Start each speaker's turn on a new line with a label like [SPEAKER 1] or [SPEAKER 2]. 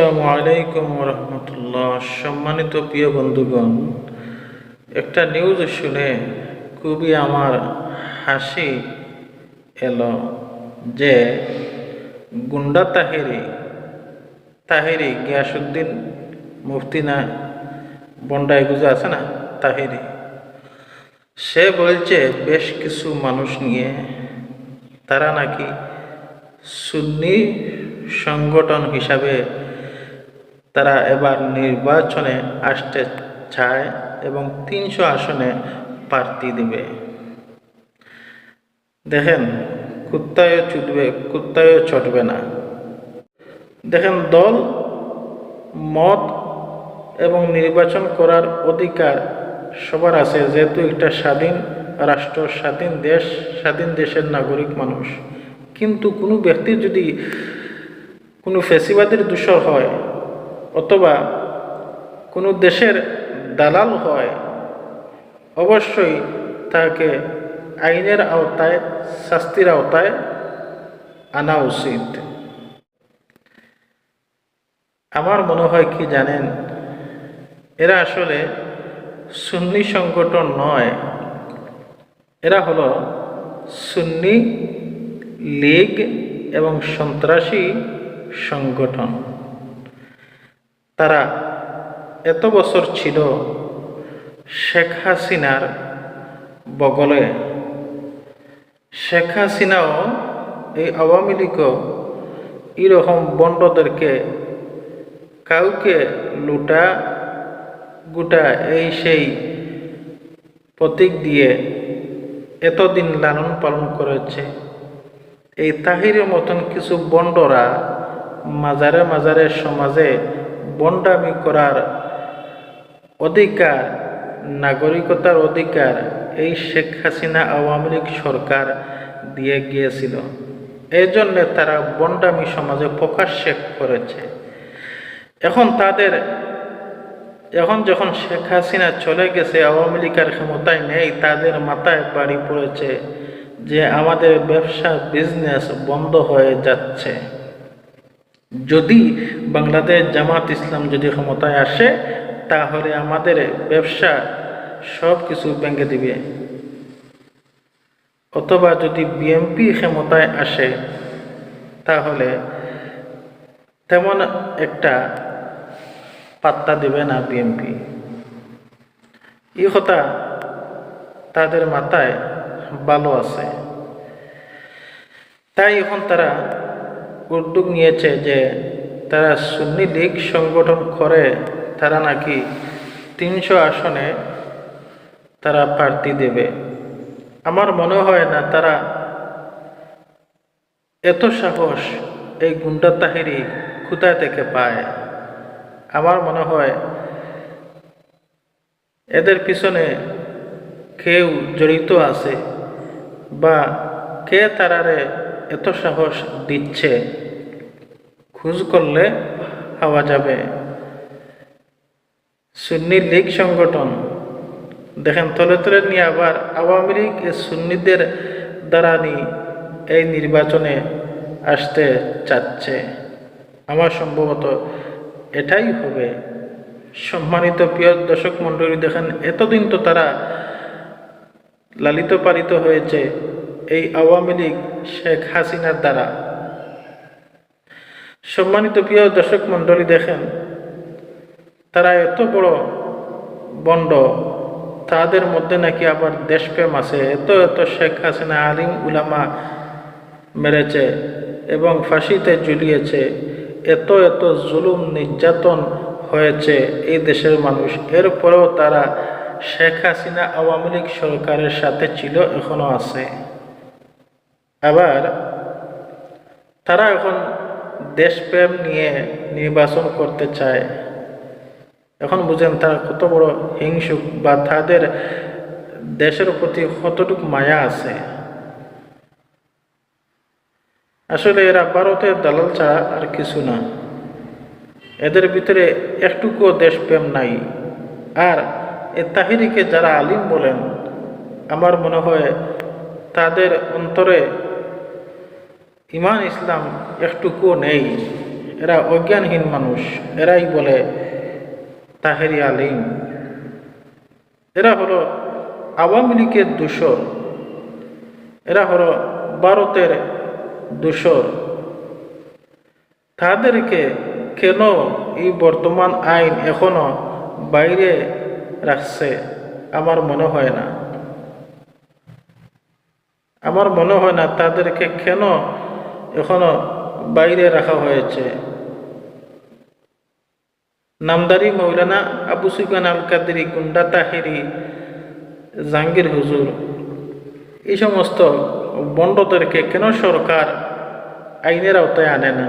[SPEAKER 1] আসসালামু আলাইকুম রহমতুল্লাহ। সম্মানিত প্রিয় বন্ধুগণ, একটা নিউজ শুনে খুবই আমার হাসি এলো যে গুন্ডা তাহেরি তাহেরি গিয়াসুদ্দিন মুফতি না বন্ডাই গুজা আছে না তাহেরি? সে বলছে, বেশ কিছু মানুষ নিয়ে তারা নাকি সুন্নি সংগঠন হিসাবে তারা এবার নির্বাচনে আসতে চায় এবং তিনশো আসনে প্রার্থী দিবে। দেখেন কুত্তায়ও চুটবে কুত্তায়ও চটবে না। দেখেন, দল মত এবং নির্বাচন করার অধিকার সবার আছে। যেহেতু একটা স্বাধীন রাষ্ট্র, স্বাধীন দেশ, স্বাধীন দেশের নাগরিক মানুষ। কিন্তু কোনো ব্যক্তি যদি কোনো ফেসিবাদের দূষর হয় অথবা কোনো দেশের দালাল হয়, অবশ্যই তাকে আইনের আওতায়, শাস্তির আওতায় আনা উচিত। আমার মনে হয় কি জানেন, এরা আসলে সুন্নি সংগঠন নয়, এরা হলো সুন্নি লীগ এবং সন্ত্রাসী সংগঠন। তারা এত বছর ছিল শেখ হাসিনার বগলে। শেখ হাসিনাও এই আওয়ামী লীগও এরকম বন্ডদেরকে কাউকে লুটা গুটা এই সেই প্রতীক দিয়ে এতদিন লালন পালন করেছে। এই তাহিরের মতন কিছু বন্ডরা মাজারে মাজারে সমাজে বন্ডামি করার অধিকার, নাগরিকতার অধিকার এই শেখ হাসিনা আওয়ামী লীগ সরকার দিয়ে গিয়েছিল। এই জন্যে তারা বন্ডামি সমাজে প্রকাশ্যে করেছে। এখন তাদের, এখন যখন শেখ হাসিনা চলে গেছে, আওয়ামী লীগের ক্ষমতায় নেই, তাদের মাথায় বাড়ি পড়েছে যে আমাদের ব্যবসা বিজনেস বন্ধ হয়ে যাচ্ছে। যদি বাংলাদেশ জামাত ইসলাম যদি ক্ষমতায় আসে, তাহলে আমাদের ব্যবসা সব কিছু ভেঙে দিবে। অথবা যদি বিএমপি ক্ষমতায় আসে, তাহলে তেমন একটা পাত্তা দেবে না বিএমপি এই কথা তাদের মাথায় ভালো আছে। তাই এখন তারা উদ্যোগ নিয়েছে যে তারা সুন্নি লীগ সংগঠন করে, তারা নাকি তিনশো আসনে তারা প্রার্থী দেবে। আমার মনে হয় না তারা এত সাহস এই গুন্ডা তাহিরি কোথায় থেকে পায়। আমার মনে হয় এদের পিছনে কেউ জড়িত আছে বা কে তারারে এত সাহস দিচ্ছে। খোঁজ করলে পাওয়া যাবে। সুন্নি লীগ সংগঠন। দেখেন, তলে তলে নিয়ে আবার আওয়ামী লীগ সুন্নিদের দ্বারা এই নির্বাচনে আসতে চাচ্ছে। আমার সম্ভবত এটাই হবে। সম্মানিত প্রিয় দর্শক মণ্ডলী, দেখেন, এতদিন তো তারা লালিত পালিত হয়েছে এই আওয়ামী লীগ শেখ হাসিনার দ্বারা। সম্মানিত প্রিয় দর্শক মণ্ডলী দেখেন, তারা এত বড় বন্ড, তাদের মধ্যে নাকি আবার দেশপ্রেম আছে। এত এত শেখ হাসিনা আলিম উলামা মেরেছে এবং ফাঁসিতে ঝুলিয়েছে। এত এত জুলুম নির্যাতন হয়েছে এই দেশের মানুষ। এরপরেও তারা শেখ হাসিনা আওয়ামী লীগ সরকারের সাথে ছিল এখনও আছে। আবার তারা এখন দেশপ্রেম নিয়ে নির্বাচন করতে চায়। এখন বুঝেন, তারা কত বড় হিংসুক বা তাদের দেশের প্রতি কতটুকু মায়া আছে। আসলে এরা ভারতের দালাল ছাড়া আর কিছু না। এদের ভিতরে একটুকুও দেশপ্রেম নাই। আর এ তাহিরিকে যারা আলিম বলেন, আমার মনে হয় তাদের অন্তরে ইমান ইসলাম একটুকুও নেই। এরা অজ্ঞানহীন মানুষ। এরাই বলে তাহেরি আলিম। এরা হলো আওয়ামী লীগের দূষর। এরা হলো ভারতের দূষর। তাদেরকে কেন এই বর্তমান আইন এখনও বাইরে রাখছে? আমার মনে হয় না। আমার মনে হয় না তাদেরকে কেন এখনও বাইরে রাখা হয়েছে। নামদারি মৌলানা আবু সুকান আল কাদেরি গুন্ডা তাহেরি, জাহাঙ্গীর হুজুর, এই সমস্ত বন্ডদেরকে কেন সরকার আইনের আওতায় আনে না?